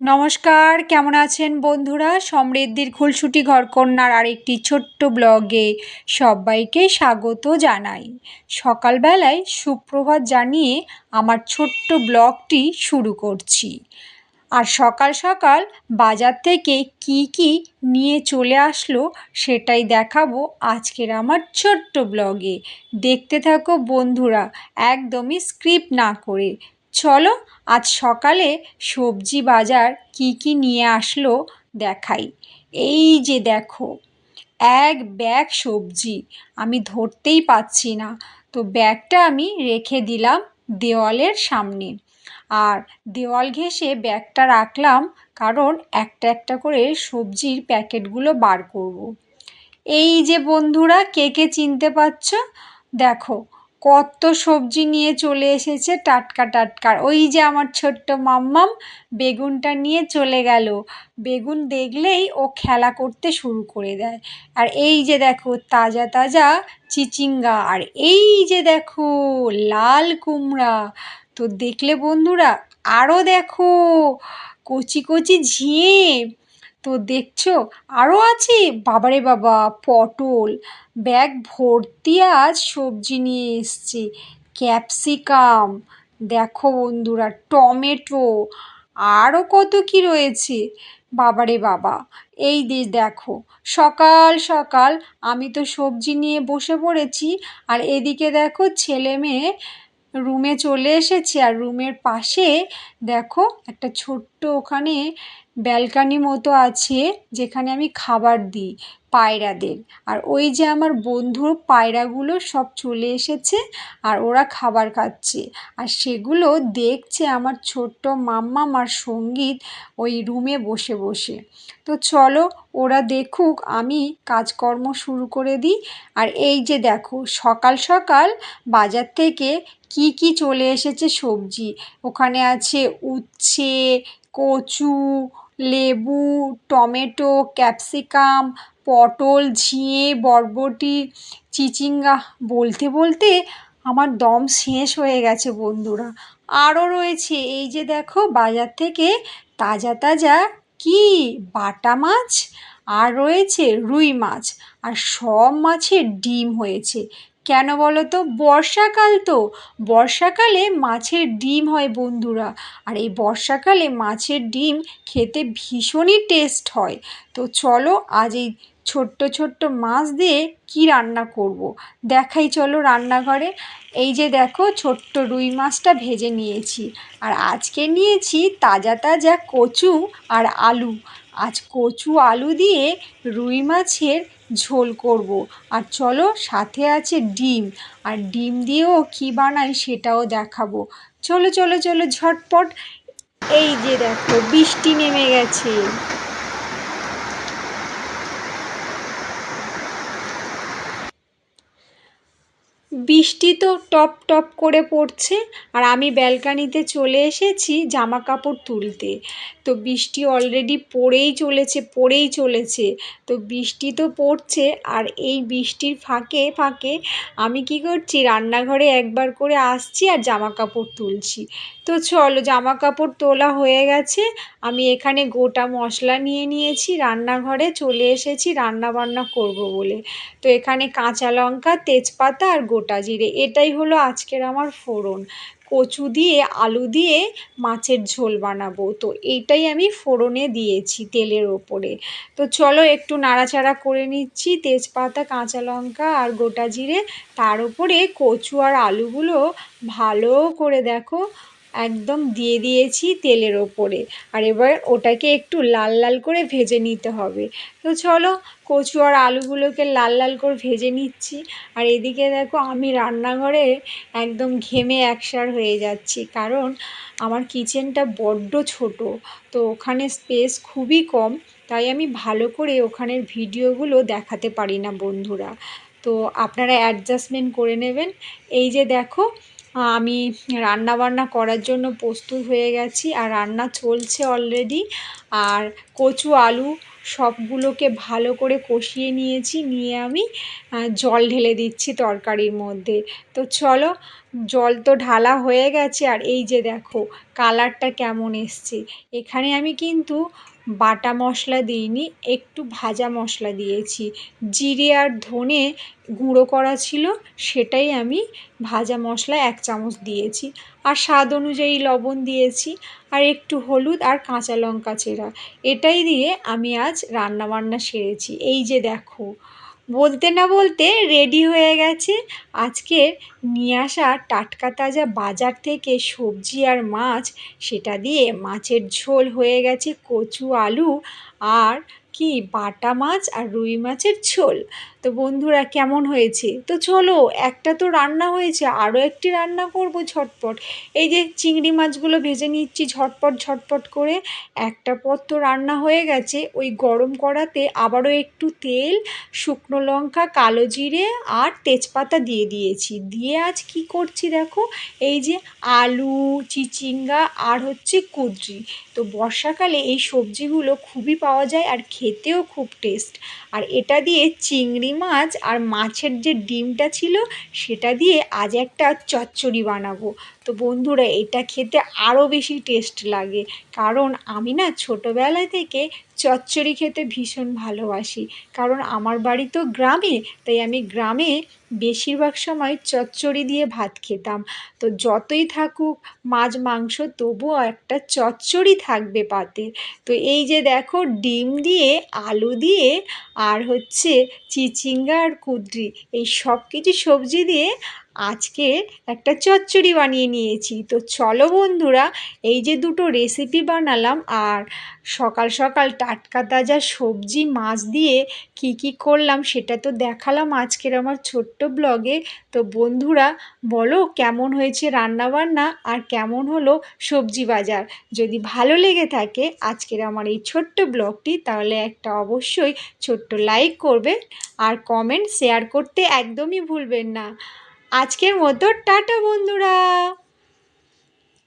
নমস্কার, কেমন আছেন বন্ধুরা? সমৃদ্ধির খুলসুটি ঘরকন্যার আরেকটি ছোট্ট ব্লগে সবাইকে স্বাগত জানাই। সকালবেলায় সুপ্রভাত জানিয়ে আমার ছোট্ট ব্লগটি শুরু করছি। আর সকাল সকাল বাজার থেকে কি কি নিয়ে চলে আসলো সেটাই দেখাবো আজকের আমার ছোট্ট ব্লগে। দেখতে থাকো বন্ধুরা, একদমই স্ক্রিপ্ট না করে। চলো আজ সকালে সবজি বাজার কি কি নিয়ে আসলো দেখাই। এই যে দেখো, এক ব্যাগ সবজি, আমি ধরতেই পাচ্ছি না। তো ব্যাগটা আমি রেখে দিলাম দেওয়ালের সামনে। আর দেওয়াল ঘেঁষে ব্যাগটা রাখলাম কারণ একটা একটা করে সবজির প্যাকেটগুলো বার করব। এই যে বন্ধুরা, কে কে চিনতে পারছ? দেখো কত সবজি নিয়ে চলে এসেছে টাটকা টাটকা। ওই যে আমার ছোট্ট মাম্মাম বেগুনটা নিয়ে চলে গেল। বেগুন দেখলেই ও খেলা করতে শুরু করে দেয়। আর এই যে দেখো, তাজা তাজা চিচিঙ্গা। আর এই যে দেখো, লাল কুমড়া। তো দেখলে বন্ধুরা আরও দেখো, কচি কচি ঝিঁয়ে তো দেখছ আরও আছে? বাবারে বাবা, পটল, ব্যাগ ভর্তি আজ সবজি নিয়ে এসছি। ক্যাপসিকাম, দেখো বন্ধুরা, টমেটো আরও কত কি রয়েছে? বাবারে বাবা, এই যে দেখো, সকাল সকাল আমি তো সবজি নিয়ে বসে পড়েছি, আর এদিকে দেখো ছেলে মেয়ে রুমে চলে এসেছে, আর রুমের পাশে দেখো একটা ছোট্ট ওখানে ব্যালকানি মতো আছে যেখানে আমি খাবার দিই পায়রাদের আর ওই যে আমার বন্ধুর পায়রাগুলো সব চলে এসেছে আর ওরা খাবার খাচ্ছে। আর সেগুলো দেখছে আমার ছোট্ট মাম্মা আর সংগীত ওই রুমে বসে বসে। তো চলো ওরা দেখুক আমি কাজকর্ম শুরু করে দিই। আর এই যে দেখো, সকাল সকাল বাজার থেকে কি কি চলে এসেছে সবজি? ওখানে আছে উচ্ছে, কচু লেবু, টমেটো, ক্যাপসিকাম, পটল, ঝিঙে, বরবটি, চিচিঙ্গা বলতে বলতে আমার দম শেষ হয়ে গেছে বন্ধুরা। আরও রয়েছে, এই যে দেখো বাজার থেকে তাজা তাজা কি? বাটা মাছ আর রয়েছে রুই মাছ। আর সব মাছের ডিম হয়েছে। কেন বলো তো? বর্ষাকাল তো। বর্ষাকালে মাছের ডিম হয় বন্ধুরা। আর এই বর্ষাকালে মাছের ডিম খেতে ভীষণই টেস্ট হয়। তো চলো আজ এই ছোট্ট ছোট্ট মাছ দিয়ে কি রান্না করব। দেখাই চলো রান্নাঘরে। এই যে দেখো, ছোট্ট রুই মাছটা ভেজে নিয়েছি। আর আজকে নিয়েছি তাজা তাজা কচু আর আলু। আজ কচু, আলু দিয়ে রুই মাছের ঝোল করব। আর চলো সাথে আছে ডিম। আর ডিম দিয়েও কী বানাই সেটাও দেখাবো। চলো চলো চলো, ঝটপট। এই যে দেখো, বৃষ্টি নেমে গেছে। বৃষ্টি তো টপ টপ করে পড়ছে। আর আমি ব্যালকানিতে চলে এসেছি জামা কাপড় তুলতে। তো বৃষ্টি অলরেডি পড়েই চলেছে পড়েই চলেছে। তো বৃষ্টি তো পড়ছে আর এই বৃষ্টির ফাঁকে ফাঁকে আমি কি করছি, রান্নাঘরে একবার করে আসছি আর জামা কাপড় তুলছি। তো চলো জামা কাপড় তোলা হয়ে গেছে, আমি এখানে গোটা মশলা নিয়ে নিয়েছি, রান্নাঘরে চলে এসেছি রান্না বান্না করব বলে। তো এখানে কাঁচা লঙ্কা, তেজপাতা আর গোটা জিরে, এটাই হলো আজকের আমার ফোড়ন। কচু দিয়ে, আলু দিয়ে মাছের ঝোল বানাবো। তো এইটাই আমি ফোড়নে দিয়েছি তেলের ওপরে। তো চলো একটু নাড়াচাড়া করে নিচ্ছি তেজপাতা, কাঁচা লঙ্কা আর গোটা জিরে। তার উপরে কচু আর আলুগুলো ভালো করে দেখো একদম দিয়ে দিয়েছি তেলের ওপরে। আর এবার ওটাকে একটু লাল লাল করে ভেজে নিতে হবে। তো চলো, কচু আর আলুগুলোকে লাল লাল করে ভেজে নিচ্ছি। আর এদিকে দেখো, আমি রান্নাঘরে একদম ঘেমে একসার হয়ে যাচ্ছি। কারণ আমার কিচেনটা বড্ড ছোট, তো ওখানে স্পেস খুবই কম। তাই আমি ভালো করে ওখানের ভিডিওগুলো দেখাতে পারি না বন্ধুরা। তো আপনারা অ্যাডজাস্টমেন্ট করে নেবেন। এই যে দেখো আমি রান্না বান্না করার জন্য প্রস্তুত হয়ে গেছি আর রান্না চলছে অলরেডি আর কচু, আলু সবগুলোকে ভালো করে কষিয়ে নিয়েছি, নিয়ে আমি জল ঢেলে দিচ্ছি তরকারির মধ্যে। তো চলো, জল তো ঢালা হয়ে গেছে আর এই যে দেখো কালারটা কেমন এসছে। এখানে আমি কিন্তু বাটা মশলা দিইনি, একটু ভাজা মশলা দিয়েছি। জিরে আর ধনে গুঁড়ো করা ছিল, সেটাই আমি ভাজা মশলা এক চামচ দিয়েছি। আর স্বাদ অনুযায়ী লবণ দিয়েছি, আর একটু হলুদ আর কাঁচা লঙ্কা চেরা। এটাই দিয়ে আমি আজ রান্নাবান্না সেরেছি। এই যে দেখো বলতে না বলতে রেডি হয়ে গেছে। আজকের নিয়ে আসা টাটকা তাজা বাজার থেকে সবজি আর মাছ, সেটা দিয়ে মাছের ঝোল হয়ে গেছে কচু, আলু আর কি বাটা মাছ আর রুই মাছের ঝোল। তো বন্ধুরা, কেমন হয়েছে? তো চলো, একটা তো রান্না হয়েছে আরও একটি রান্না করব ঝটপট। এই যে চিংড়ি মাছগুলো ভেজে নিচ্ছি ঝটপট ঝটপট করে। একটা পদ তো রান্না হয়ে গেছে। ওই গরম কড়াতে আবারও একটু তেল, শুকনো লঙ্কা, কালো জিরে আর তেজপাতা দিয়ে দিয়েছি। দিয়ে আজ কি করছি দেখো? এই যে আলু, চিচিঙ্গা আর হচ্ছে কুদরি। তো বর্ষাকালে এই সবজিগুলো খুবই পাওয়া যায় আর খেতেও খুব টেস্ট। আর এটা দিয়ে চিংড়ি মাছ আর মাছের যে ডিমটা ছিল সেটা দিয়ে আজ একটা চচ্চড়ি বানাবো। তো বন্ধুরা, এটা খেতে আরও বেশি টেস্ট লাগে। কারণ আমি না ছোটোবেলা থেকে চচ্চড়ি খেতে ভীষণ ভালোবাসি। কারণ আমার বাড়ি তো গ্রামে, তাই আমি গ্রামে বেশিরভাগ সময় চচ্চড়ি দিয়ে ভাত খেতাম। তো যতই থাকুক, মাছ, মাংস, তবুও একটা চচ্চড়ি থাকবে পাতে। তো এই যে দেখো, ডিম দিয়ে, আলু দিয়ে, আর হচ্ছে চিচিঙ্গা আর কুদরি, এই সব কিছু সবজি দিয়ে আজকে একটা চচ্চড়ি বানিয়ে নিয়েছি। তো চলো বন্ধুরা, এই যে দুটো রেসিপি বানালাম আর সকাল সকাল টাটকা তাজা সবজি মাছ দিয়ে কি কি করলাম সেটা তো দেখালাম আজকের আমার ছোট্ট ব্লগে। তো বন্ধুরা, বলো কেমন হয়েছে রান্নাবান্না আর কেমন হলো সবজি বাজার? যদি ভালো লেগে থাকে আজকের আমার এই ছোট্ট ব্লগটি, তাহলে একটা অবশ্যই ছোট্ট লাইক করবে আর কমেন্ট শেয়ার করতে একদমই ভুলবেন না। আজকের মতো টাটা বন্ধুরা।